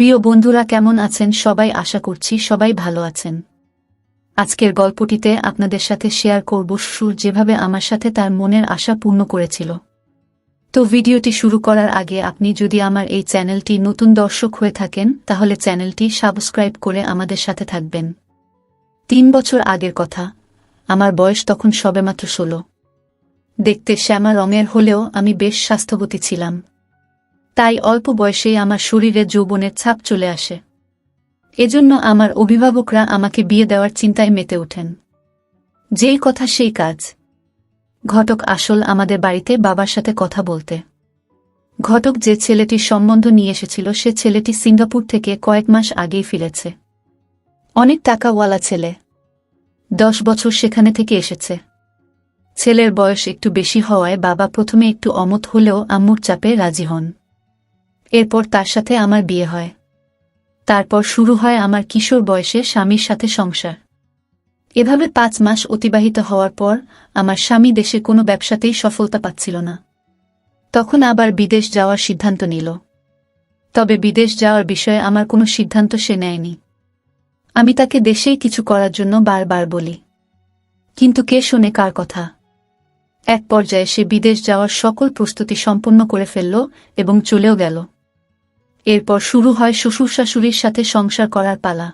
প্রিয় বন্ধুরা কেমন আছেন? সবাই আশা করছি সবাই ভালো আছেন। আজকের গল্পটিতে আপনাদের সাথে শেয়ার করব সুর যেভাবে আমার সাথে তার মনের আশা পূর্ণ করেছিল। তো ভিডিওটি শুরু করার আগে আপনি যদি আমার এই চ্যানেলটি নতুন দর্শক হয়ে থাকেন, তাহলে চ্যানেলটি সাবস্ক্রাইব করে আমাদের সাথে থাকবেন। তিন বছর আগের কথা, আমার বয়স তখন সবেমাত্র ষোলো। দেখতে শ্যামা রঙের হলেও আমি বেশ স্বাস্থ্যবতী ছিলাম। তাই অল্প বয়সেই আমার শরীরে যৌবনের ছাপ চলে আসে। এজন্য আমার অভিভাবকরা আমাকে বিয়ে দেওয়ার চিন্তায় মেতে ওঠেন। যেই কথা সেই কাজ। ঘটক আসল আমাদের বাড়িতে বাবার সাথে কথা বলতে। ঘটক যে ছেলেটির সম্বন্ধ নিয়ে এসেছিল সে ছেলেটি সিঙ্গাপুর থেকে কয়েক মাস আগেই ফিরেছে। অনেক টাকাওয়ালা ছেলে। দশ বছর সেখানে থেকে এসেছে। ছেলের বয়স একটু বেশি হওয়ায় বাবা প্রথমে একটু অমত হলেও আম্মুর চাপে রাজি হন। এরপর তার সাথে আমার বিয়ে হয়। তারপর শুরু হয় আমার কিশোর বয়সে স্বামীর সাথে সংসার। এভাবে পাঁচ মাস অতিবাহিত হওয়ার পর আমার স্বামী দেশে কোনো ব্যবসাতেই সফলতা পাচ্ছিল না। তখন আবার বিদেশ যাওয়ার সিদ্ধান্ত নিল। তবে বিদেশ যাওয়ার বিষয়ে আমার কোনো সিদ্ধান্ত সে নেয়নি। আমি তাকে দেশেই কিছু করার জন্য বারবার বলি। কিন্তু কে শোনে কার কথা? এক পর্যায়ে সে বিদেশ যাওয়ার সকল প্রস্তুতি সম্পন্ন করে ফেলল এবং চলেও গেল। এরপর শুরু হয় শ্বশুর শাশুড়ির সাথে সংসার করার পালা।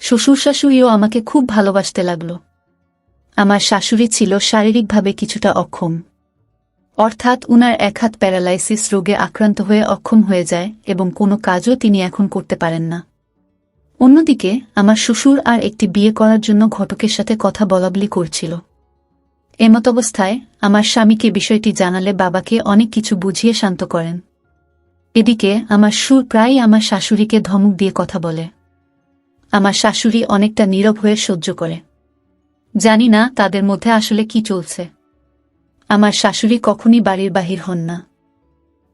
শ্বশুর শাশুড়িও আমাকে খুব ভালোবাসতে লাগল। আমার শাশুড়ি ছিল শারীরিকভাবে কিছুটা অক্ষম। অর্থাৎ উনার এক হাত প্যারালাইসিস রোগে আক্রান্ত হয়ে অক্ষম হয়ে যায় এবং কোনো কাজও তিনি এখন করতে পারেন না। অন্যদিকে, আমার শ্বশুর আর একটি বিয়ে করার জন্য ঘটকের সাথে কথা বলাবলি করছিল। এমতাবস্থায় আমার স্বামীকে বিষয়টি জানালে বাবাকে অনেক কিছু বুঝিয়ে শান্ত করেন। এদিকে আমার সুর প্রায়ই আমার শাশুড়িকে ধমক দিয়ে কথা বলে। আমার শাশুড়ি অনেকটা নীরব হয়ে সহ্য করে। জানি না তাদের মধ্যে আসলে কি চলছে। আমার শাশুড়ি কখনই বাড়ির বাহির হন না।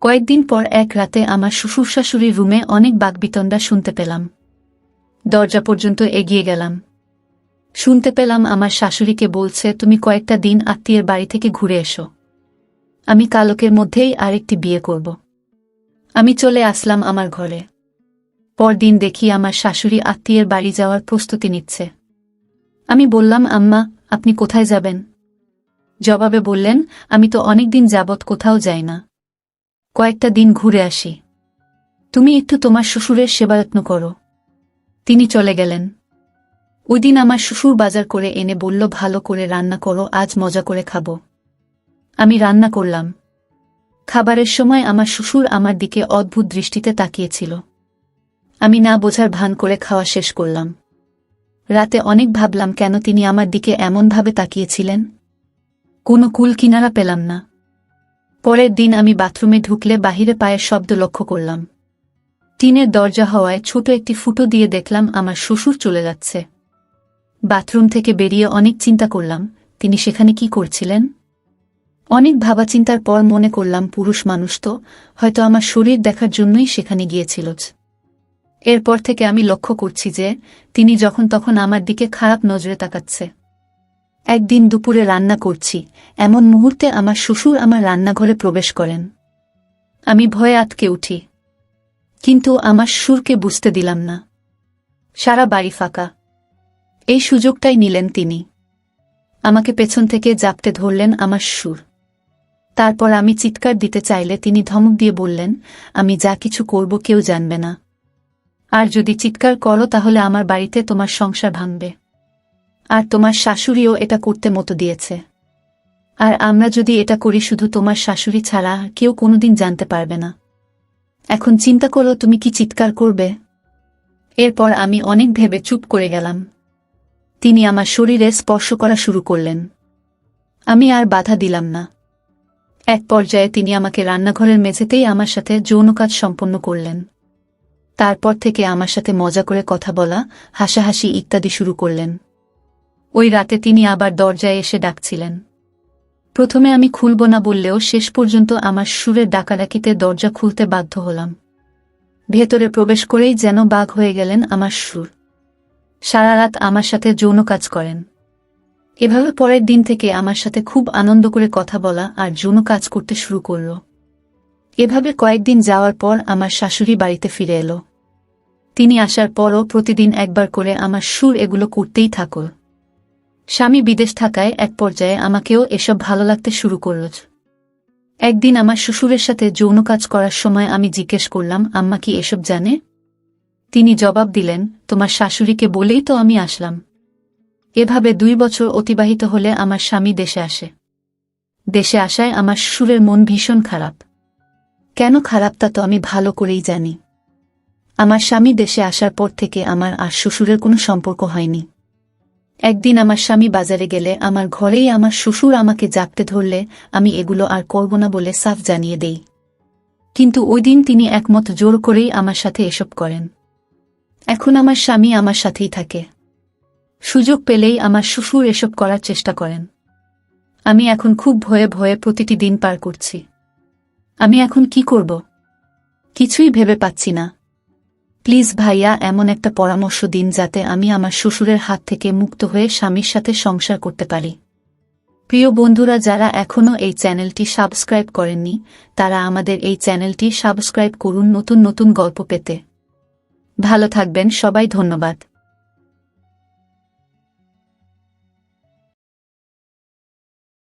কয়েকদিন পর এক রাতে আমার শ্বশুর শাশুড়ির রুমে অনেক বাকবিতণ্ডা শুনতে পেলাম। দরজা পর্যন্ত এগিয়ে গেলাম। শুনতে পেলাম আমার শাশুড়িকে বলছে, তুমি কয়েকটা দিন আত্মীয়ের বাড়ি থেকে ঘুরে এসো। আমি কালকের মধ্যেই আরেকটি বিয়ে করব। আমি চলে আসলাম আমার ঘরে। পরদিন দেখি আমার শাশুড়ি আত্মীয়ের বাড়ি যাওয়ার প্রস্তুতি নিচ্ছে। আমি বললাম, আম্মা, আপনি কোথায় যাবেন? জবাবে বললেন, আমি তো অনেক দিন যাবৎ কোথাও যাই না। কয়েকটা দিন ঘুরে আসি। তুমি একটু তোমার শ্বশুরের সেবাযত্ন করো। তিনি চলে গেলেন। ওই দিন আমার শ্বশুর বাজার করে এনে বলল, ভালো করে রান্না করো, আজ মজা করে খাব। আমি রান্না করলাম। খাবারের সময় আমার শ্বশুর আমার দিকে অদ্ভুত দৃষ্টিতে তাকিয়েছিল। আমি না বোঝার ভান করে খাওয়া শেষ করলাম। রাতে অনেক ভাবলাম কেন তিনি আমার দিকে এমনভাবে তাকিয়েছিলেন। কোনো কুল কিনারা পেলাম না। পরের দিন আমি বাথরুমে ঢুকলে বাহিরে পায়ের শব্দ লক্ষ্য করলাম। টিনের দরজা হওয়ায় ছোট একটি ফুটো দিয়ে দেখলাম আমার শ্বশুর চলে যাচ্ছে। বাথরুম থেকে বেরিয়ে অনেক চিন্তা করলাম, তিনি সেখানে কি করছিলেন? অনেক ভাবা চিন্তার পর মনে করলাম, পুরুষ মানুষ তো, হয়তো আমার শরীর দেখার জন্যই সেখানে গিয়েছিল এরপর থেকে আমি লক্ষ্য করছি যে, তিনি যখন তখন আমার দিকে খারাপ নজরে তাকাচ্ছে। একদিন দুপুরে রান্না করছি, এমন মুহূর্তে আমার শ্বশুর আমার রান্নাঘরে প্রবেশ করেন। আমি ভয়ে আটকে উঠি। কিন্তু আমার সুরকে বুঝতে দিলাম না। সারা বাড়ি ফাঁকা। এই সুযোগটাই নিলেন তিনি। আমাকে পেছন থেকে জাপটে ধরলেন আমার সুর। তারপর আমি চিৎকার দিতে চাইলে তিনি ধমক দিয়ে বললেন, আমি যা কিছু করব কেউ জানবে না। আর যদি চিৎকার করো তাহলে আমার বাড়িতে তোমার সংসার ভাঙবে। আর তোমার শাশুড়িও এটা করতে মতো দিয়েছে। আর আমরা যদি এটা করি শুধু তোমার শাশুড়ি ছাড়া কেউ কোনোদিন জানতে পারবে না। এখন চিন্তা করো তুমি কি চিৎকার করবে। এরপর আমি অনেক ভেবে চুপ করে গেলাম। তিনি আমার শরীরে স্পর্শ করা শুরু করলেন। আমি আর বাধা দিলাম না। এক পর্যায়ে তিনি আমাকে রান্নাঘরের মেঝেতেই আমার সাথে যৌন কাজ সম্পন্ন করলেন। তারপর থেকে আমার সাথে মজা করে কথা বলা, হাসাহাসি ইত্যাদি শুরু করলেন। ওই রাতে তিনি আবার দরজায় এসে ডাকছিলেন। প্রথমে আমি খুলব না বললেও শেষ পর্যন্ত আমার সুরের ডাকাডাকিতে দরজা খুলতে বাধ্য হলাম। ভেতরে প্রবেশ করেই যেন বাঘ হয়ে গেলেন আমার সুর। সারা রাত আমার সাথে যৌন কাজ করেন। এভাবে পরের দিন থেকে আমার সাথে খুব আনন্দ করে কথা বলা আর যৌন কাজ করতে শুরু করল। এভাবে কয়েকদিন যাওয়ার পর আমার শাশুড়ি বাড়িতে ফিরে এলো। তিনি আসার পরও প্রতিদিন একবার করে আমার সুর এগুলো করতেই থাকল। স্বামী বিদেশ থাকায় এক পর্যায়ে আমাকেও এসব ভালো লাগতে শুরু করল। একদিন আমার শ্বশুরের সাথে যৌন কাজ করার সময় আমি জিজ্ঞেস করলাম, আম্মা কি এসব জানে? তিনি জবাব দিলেন, তোমার শাশুড়িকে বলেই তো আমি আসলাম। এভাবে দুই বছর অতিবাহিত হলে আমার স্বামী দেশে আসে। দেশে আসায় আমার শ্বশুরের মন ভীষণ খারাপ। কেন খারাপ তা তো আমি ভালো করেই জানি। আমার স্বামী দেশে আসার পর থেকে আমার আর শ্বশুরের কোনো সম্পর্ক হয়নি। একদিন আমার স্বামী বাজারে গেলে আমার ঘরেই আমার শ্বশুর আমাকে জাপতে ধরলে, আমি এগুলো আর করব না বলে সাফ জানিয়ে দেই। কিন্তু ওই দিন তিনি একমত জোর করেই আমার সাথে এসব করেন। এখন আমার স্বামী আমার সাথেই থাকে। সুযোগ পেলেই আমার শ্বশুর এসব করার চেষ্টা করেন। আমি এখন খুব ভয়ে ভয়ে প্রতিটি দিন পার করছি। আমি এখন কি করব? কিছুই ভেবে পাচ্ছি না। প্লিজ ভাইয়া, এমন একটা পরামর্শ দিন যাতে আমি আমার শ্বশুরের হাত থেকে মুক্ত হয়ে স্বামীর সাথে সংসার করতে পারি। প্রিয় বন্ধুরা, যারা এখনও এই চ্যানেলটি সাবস্ক্রাইব করেননি, তারা আমাদের এই চ্যানেলটি সাবস্ক্রাইব করুন নতুন নতুন গল্প পেতে। ভালো থাকবেন, সবাই ধন্যবাদ।